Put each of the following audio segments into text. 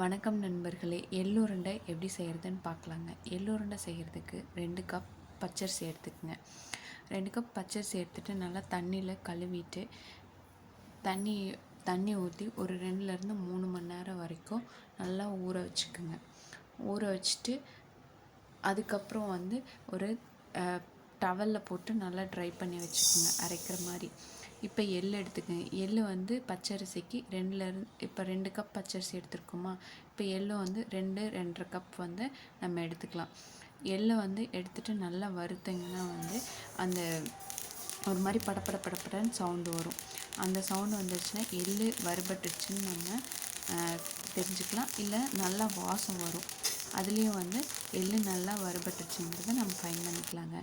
வணக்கம் நண்பர்களே எள்ளுருண்டை எப்படி செய்கிறதுன்னு பார்க்கலாங்க. எள்ளுருண்டை செய்கிறதுக்கு ரெண்டு கப் பச்சரிசி எடுத்துக்கோங்க. ரெண்டு கப் பச்சரிசி எடுத்துகிட்டு நல்லா தண்ணியில் கழுவிட்டு தண்ணி தண்ணி ஊற்றி ஒரு ரெண்டுலேருந்து மூணு மணி நேரம் வரைக்கும் நல்லா ஊற வச்சுக்கோங்க. ஊற வச்சுட்டு அதுக்கப்புறம் வந்து ஒரு டவலில் போட்டு நல்லா ட்ரை பண்ணி வச்சுக்கோங்க அரைக்கிற மாதிரி. இப்போ எள் எடுத்துக்கோங்க. எள் வந்து பச்சரிசிக்கு ரெண்டில் இருந்து இப்போ ரெண்டு கப் பச்சரிசி எடுத்துருக்கோமா? இப்போ எள்ளு வந்து ரெண்டு ரெண்டரை கப் வந்து நம்ம எடுத்துக்கலாம். எள்ளை வந்து எடுத்துகிட்டு நல்லா வறுத்தீங்கன்னா வந்து அந்த ஒரு மாதிரி படப்பட படப்படன்னு சவுண்டு வரும். அந்த சவுண்டு வந்துருச்சுன்னா எள் வறுபட்டுருச்சுன்னு நம்ம தெரிஞ்சுக்கலாம். இல்லை நல்லா வாசம் வரும். அதுலேயும் வந்து எள் நல்லா வறுபட்டுருச்சுங்கிறத நம்ம ஃபைன் பண்ணிக்கலாங்க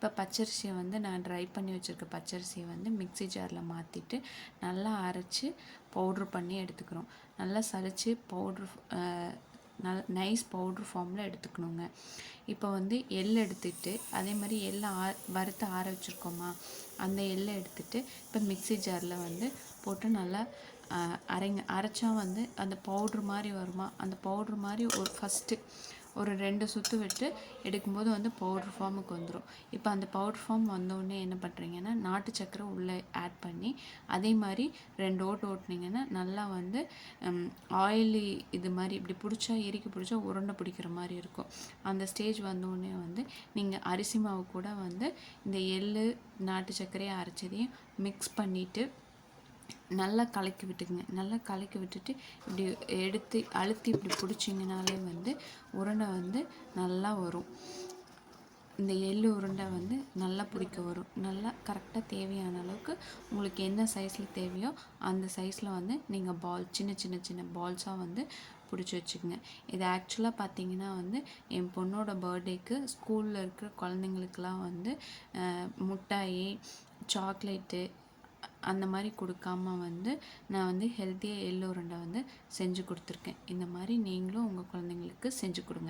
இப்போ பச்சரிசியை வந்து நான் ட்ரை பண்ணி வச்சுருக்க பச்சரிசியை வந்து மிக்சி ஜாரில் மாற்றிட்டு நல்லா அரைச்சி பவுட்ரு பண்ணி எடுத்துக்கிறோம் நல்லா சளிச்சு பவுட்ரு நல் நைஸ் பவுட்ரு ஃபார்மில் எடுத்துக்கணுங்க. இப்போ வந்து எள் எடுத்துகிட்டு அதே மாதிரி எள்ளை ஆ வறுத்து ஆற வச்சுருக்கோமா அந்த எள்ளை எடுத்துகிட்டு இப்போ மிக்சி ஜாரில் வந்து போட்டு நல்லா அரைங்க அரைச்சா வந்து அந்த பவுட்ரு மாதிரி வருமா அந்த பவுட்ரு மாதிரி ஒரு ஃபஸ்ட்டு ஒரு ரெண்டு சுற்று விட்டு எடுக்கும்போது வந்து பவுட்ரு ஃபார்முக்கு வந்துடும் இப்போ அந்த பவுட்ரு ஃபார்ம் வந்தோடனே என்ன பண்ணுறீங்கன்னா நாட்டு சக்கரை உள்ளே ஆட் பண்ணி அதே மாதிரி ரெண்டு ஓட்டு ஓட்டினீங்கன்னா நல்லா வந்து ஆயிலி இது மாதிரி இப்படி பிடிச்சா எரிக்க பிடிச்சா உருண்டை பிடிக்கிற மாதிரி இருக்கும். அந்த ஸ்டேஜ் வந்தோடனே வந்து நீங்கள் அரிசி மாவு கூட வந்து இந்த எள் நாட்டு சர்க்கரையை அரைச்சதையும் மிக்ஸ் பண்ணிவிட்டு நல்லா கலக்கி விட்டுக்குங்க. நல்லா கலக்கி விட்டுட்டு இப்படி எடுத்து அழுத்தி இப்படி பிடிச்சிங்கனாலே வந்து உருண்டை வந்து நல்லா வரும். இந்த எள்ளு உருண்டை வந்து நல்லா பிடிக்க வரும். நல்லா கரெக்டாக தேவையான அளவுக்கு உங்களுக்கு என்ன சைஸில் தேவையோ அந்த சைஸில் வந்து நீங்கள் பால் சின்ன சின்ன சின்ன பால்ஸாக வந்து பிடிச்சி வச்சுக்கோங்க. இது ஆக்சுவலாக பார்த்தீங்கன்னா வந்து என் பொண்ணோட பர்த்டேக்கு ஸ்கூலில் இருக்கிற குழந்தைங்களுக்கெல்லாம் வந்து முட்டாயி சாக்லேட்டு அந்த மாதிரி கொடுக்காம வந்து நான் வந்து ஹெல்த்தியாக எள்ளு உருண்டை வந்து செஞ்சு கொடுத்துருக்கேன். இந்த மாதிரி நீங்களும் உங்கள் குழந்தைங்களுக்கு செஞ்சு கொடுங்க.